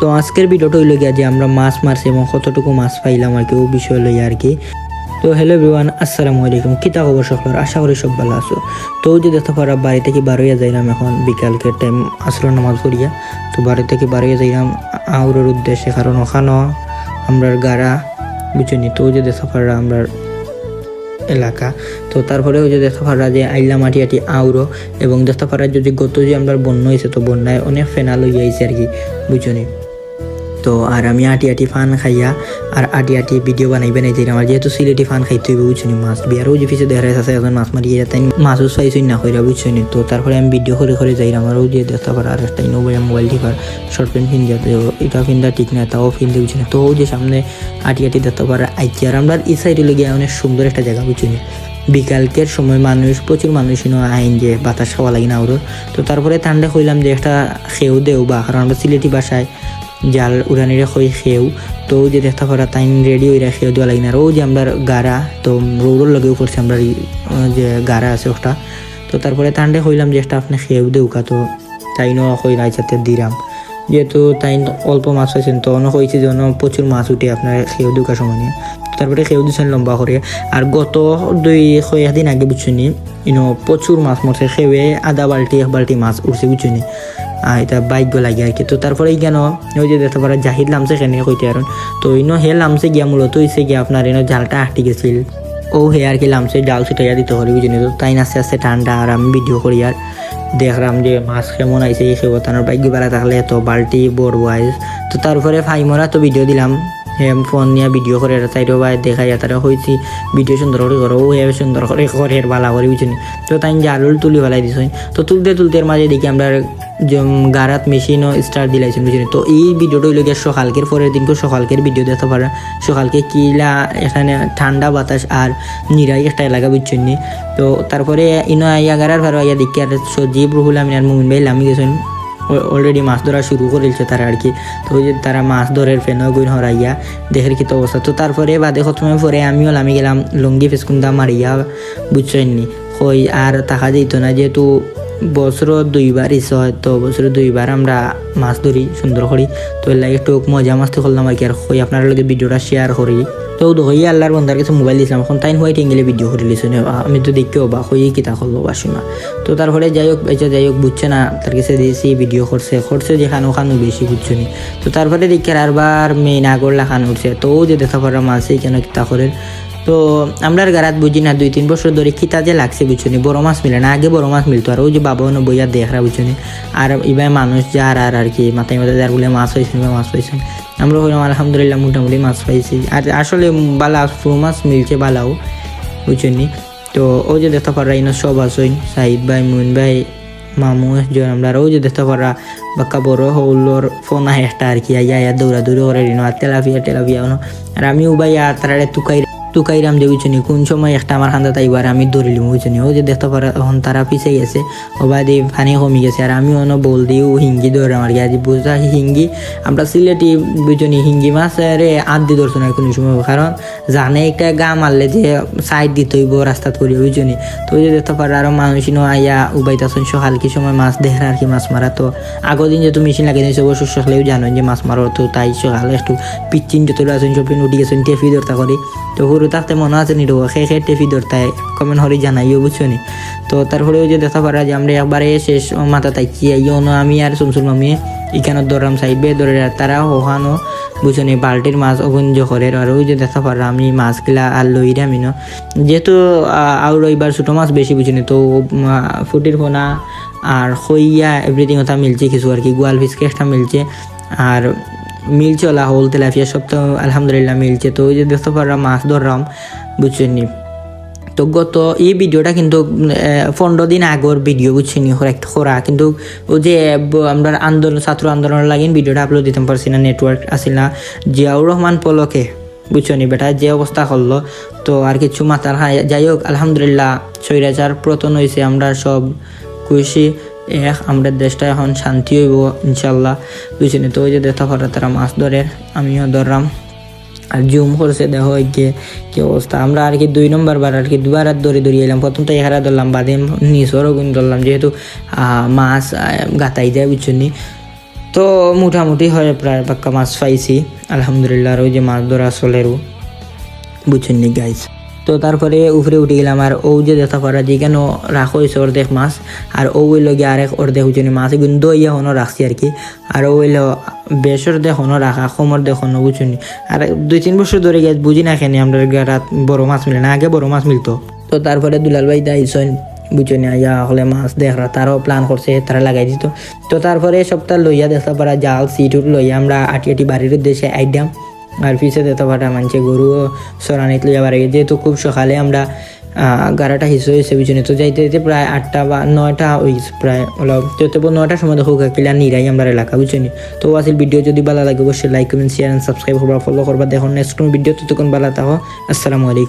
তো আজকের ভিডিওটা হইল গিয়া যে আমরা মাছ মারছি এবং কতটুকু মাছ পাইলাম আর কি, ও বিষয় লই আর কি। তো হ্যালো বিওয়ান আসসালামু আলাইকুম। কিতা খবর সকলের? আশা করি সব ভালো আছো। তো যে দেখতে পারা, বাড়ি থেকে বারোইয়া যাইলাম এখন, বিকালকে টাইম আসলো নামাজ পড়িয়া। তো বাড়ি থেকে বারোইয়া যাইলাম আউরের উদ্দেশ্যে, কারণ ওখানেও আমরা গাড়া বুঝছি তো যে দেখতে পারা আমরা এলাকা। তো তারপরে ওই যে দেখতে পারা যে আইলা মাটি আটি আউরো এবং দেখতে পারা যদি গত যে আমরা বন্যা হয়েছে তো বন্যায় অনেক ফেনা আইছে আর কি বুঝনি তো আর আমি আটি আটি ফান খাইয়া আর আটি আটি ভিডিও বানাই বানাই যাই আমার যেহেতু সিলেটি ফান খাইতে হইবে, বুঝছি মাছ বিয়ারও যে পিছিয়ে দেখা আছে এখন মাছ মারিয়ে তাই মাছও চাইছি না কইরা, বুঝছি তো তারপরে আমি ভিডিও করে করে যাই আমার ওই যে দেখতে পারা আর একটা মোবাইল মোবাইল টিপার শর্ট প্যান্ট ফিন যাতে এটা ফিনটা ঠিক না, তাও ফিনতে বুঝছি না। তো যে সামনে আটি আটি দেখতে পারা, আইছি। আর আমরা এই সাইডে লেগে অনেক সুন্দর একটা জায়গা, বুঝছি বিকালকের সময় মানুষ, প্রচুর মানুষ ইনো আইন যে বাতাস খাওয়া লাগে না ওর তো তারপরে ঠান্ডা কইলাম যে একটা খেউ দেও বা, কারণ আমরা সিলেটি বাসায় জাল উড়ানিরে কই খেউ তো যে দেখতে পারা তাই রেডি হইরা খেউ দেওয়া লাগে না। ওই যে আমরা গাড়া তো রৌডর লগেও করছি আমরা যে গাড়া আছে ওটা তো তারপরে ঠান্ডা কইলাম যে একটা আপনি খেউ দেউকা তো তাই ন কই রাইচাতে দিলাম যেহেতু তাই অল্প মাছ হয়েছেন তো অন্য হয়েছে যে অন্য প্রচুর মাছ উঠে আপনার খেউ দুকা সময় নিয়ে তারপরে খেউ দিচ্ছেন লম্বা করে আর গত দুই দিন আগে বুঝছেনি ইনো প্রচুর মাছ মরছে খেয়ে আধা বালতি এক বালতি মাছ উঠছে বুঝছেনি এটা বাইক লাগে আর কি। তো তারপরে কেন ওই যে দেখতে পারা জাহিদ লামছে সেখানে কইতে আর তো ইনো হে লামছে গিয়া মূলত হয়েছে গিয়া আপনার এনো জালটা আটকে গেছিল। ও হে আর কি লামছে ডাল ছিটাইয়া দিতে হলি বুঝিনি তো তাই আস্তে আস্তে ঠান্ডা আর আমি ভিডিও করি আর দেখলাম যে মাছ কেমন আইছে এই সেবা তানোর বাইক বেড়া থাকলে তো বাল্টি বড় আইস তো তারপরে ফাইমরা তো ভিডিও দিলাম। হে ফোন নিয়ে ভিডিও করে তাইরও ভাই দেখাই তারা হয়েছি ভিডিও সুন্দর করে করো ও হে সুন্দর করে করে ভালো করে বুঝিনি তো তাই জালুল তুলি ফেলাই দিছ তো তুলতে তুলতে মাঝে দেখি আমরা গারাত মেশিনও স্টার্ট দিলাইছেন বুঝিনি তো এই ভিডিওটা হইল গিয়ে সকালকের, পরের দিনকে সকালকের ভিডিও দেখতে পারা। সকালকে কিলা এখানে ঠান্ডা বাতাস আর নিরাই একটা এলাকা, বুঝছেন। তো তারপরে ইনো আইয়া গারার ভালো আইয়া দেখি আর সজীব, রুহুল আমিন আর মুমিন ভাই লামি গেছেন। অলরেডি মাছ ধরা শুরু করেছে তারা আর কি। তো ওই যে তারা মাছ ধরের ফেনও গুণ হরাইয়া দেখের কি তো অবস্থা। তো তারপরে বাদে সময় পরে আমিও লামি গেলাম লুঙ্গি ফেসকুন্দা মারিয়া, বুঝছেননি? কই আর তাকা যেত না, যেহেতু বছর দুইবার ইস হয়, তো বছর দুইবার আমরা মাছ ধরি, সুন্দর করি। তো লাগে একটু মজা মাস্তি করলাম আর কি। আর কই, আপনার লগে ভিডিওটা শেয়ার করি। তো হইয়া আল্লাহর বন্ধার কাছে মোবাইল দিয়েছিলাম এখন তাই হয়ে এঙ্গেলে ভিডিও করে লিখছি আমি তো দেখি বা হয়ে কিতা করল বা শোনা তো তারপরে যাই হোক এই যাই হোক বুঝছে না তার কাছে দিয়েছি ভিডিও করছে করছে যে খানো খানো বেশি বুঝছ নি? তো তারপরে দেখি আর মেয়ে মেইন আগর খান উঠছে। তো যে দেখা পড়া মাসি কেন কিতা করেন তো আমরা গারাত বুঝি না, দুই তিন বছর ধরে খিতা যে লাগছে বুঝছনি বড় মাছ মিলে না, আগে বড় মাছ মিলতো, আর ওই যে বাবা অন্য বইয়া দেখরা বুঝছনি আর এবার মানুষ যার আর আর কি, মাথায় মাথায় যার বলে মাছ হয়েছে মাছ হয়েছে আমরা হইলাম আলহামদুলিল্লাহ মোটামুটি মাছ পাইছি। আর আসলে বালা পুরো মাছ মিলছে বালাও বুঝছনি তো ওই যে দেখতে পারা ইনো সব আসইন সাহিদ ভাই মুন ভাই, মামু, একজন আমরা ওই যে দেখতে পারা বাক্কা বড় হৌলোর ফোন আহে একটা আর কি, আইয়া দৌড়া দৌড়ি করে আর তেলাপিয়া, টেলাপিয়া আর আমিও ভাই আর তারা তুকাই টুকাইরাম যে বুঝছনি কোন সময় একটা আমার খান্দা তাইবার আমি ধরিলিম বুঝছনি ও যে দেখতে পারা তখন তারা পিছে গেছে দিয়ে পানি কমি গেছে। আর আমি অন্য বল দিও হিঙ্গি ধরলাম আর কি আজ বুঝা হিঙ্গি। আমরা সিলেটি বুঝছনি হিঙ্গি মাছ রে আদ দি ধরছো না কোনো সময়, কারণ জানে একটা গা মারলে যে সাইড দিতে হইব, রাস্তা করি বুঝছনি তো যে দেখতে পারা, আরও মানুষ নো আইয়া উবাইতাছন সকাল কি সময় মাছ দেখে আর কি মাছ মারা। তো আগের দিন যেহেতু মেশিন লাগিয়ে দিয়েছে, অবশ্য সকালেও জানেন যে মাছ মারো তো তাই সকালে একটু পিচ্চিন যত আছেন, সব উঠি গেছেন টেফি ধরতা করি। তো সরু থাকতে মনে আছে নি খে খে টেফি ধরতায় কমেন্ট হরি জানাইও, বুঝছ নি? তো তারপরে ওই যে দেখা পারা যে আমরা একবারে শেষ মাথা তাইছি আইও না, আমি আর শুনশুন মামি এখানে দরাম সাইবে ধরে তারা ওখানো বুঝছ নি বাল্টির মাছ অগুঞ্জ করে আর ওই যে দেখা পারা আমি মাছগুলা আর লইরাম ইনো যেহেতু আর এবার ছোটো মাছ বেশি বুঝিনি তো ফুটির ফোনা আর খইয়া এভরিথিং ওটা মিলছে, কিছু আর কি, গোয়াল ফিস কেসটা মিলছে, আর মিলছে ওলা হোল তেলাপিয়া সব তো আলহামদুলিল্লাহ মিলছে। তো ওই যে দেখতে পারলাম, মাছ ধরলাম বুঝছেন তো গত এই ভিডিওটা কিন্তু পনেরো দিন আগর ভিডিও বুঝছিনি একটা খোরা কিন্তু ও যে আমরা আন্দোলন, ছাত্র আন্দোলনের লাগিন ভিডিওটা আপলোড দিতে পারছি না নেটওয়ার্ক আসিল না। জিয়াউর রহমান পলকে বুঝছনি বেটা? যে অবস্থা করল, তো আর কিছু মাথার হাই যাই হোক, আলহামদুলিল্লাহ স্বৈরাচার প্রতন হয়েছে আমরা সব খুশি। এক আমরা দেশটা এখন শান্তি হইব ইনশাল্লাহ বুঝছেনি তো ওই যে দেখা করা তারা মাছ ধরে, আমিও ধরলাম। আর জুম করছে, দেখো এই যে কি অবস্থা। আমরা আর কি দুই নম্বর বার, আর কি দুবার আর দৌড়ে দৌড়িয়ে এলাম। প্রথম তো এখানে ধরলাম, বাদে নিচরও গুণ ধরলাম, যেহেতু মাছ গাতাই দেয় বুঝছেন। নি তো মোটামুটি হয় প্রায় পাক্কা মাছ পাইছি। আলহামদুলিল্লাহ, আর ওই যে মাছ ধরা চলেরও, বুঝছেন নি গাইস তো তারপরে উপরে উঠে গেলাম আর ও যে দেখা পারা যেখানে রাখা হয়েছে অর্ধেক মাছ, আর ও হইল গিয়ে আরেক অর্ধেক উঠে মাছ কিন্তু দইয়া হনো রাখছি আর কি। আর ও হইল বেসর দেখনো রাখা কমর দেখনো বুঝুনি আর দুই তিন বছর ধরে গিয়ে বুঝি না খেনি আমরা রাত বড় মাছ মিলে না, আগে বড় মাছ মিলতো। তো তারপরে দুলাল ভাই দাইছেন বুঝছেন ইয়া হলে মাছ দেখরা তারাও প্ল্যান করছে, তারা লাগাই দিত। তো তারপরে সপ্তাহ লইয়া দেখতে পারা জাল, সিট লইয়া আমরা আটি আটি বাড়ির উদ্দেশ্যে আইডাম আর পিছে তো ভাটা মানছে। গরু সরানিত যাবার আগে। যেহেতু খুব সকালে আমরা গাড়াটা হিসু হয়েছে বুঝছেন তো যাইতে যাইতে প্রায় আটটা বা নয়টা ওই প্রায় হলো তো তবু নয়টার সময় দেখো কাকিলা নিরাই আমরা এলাকা বুঝিনি তো আসলে ভিডিও যদি ভালো লাগে, অবশ্যই লাইক কমেন্ট শেয়ার সাবস্ক্রাইব করবা ফলো করবা। দেখুন নেক্সট কোনো ভিডিও ততক্ষণ ভালো থাকো। আসসালামু আলাইকুম।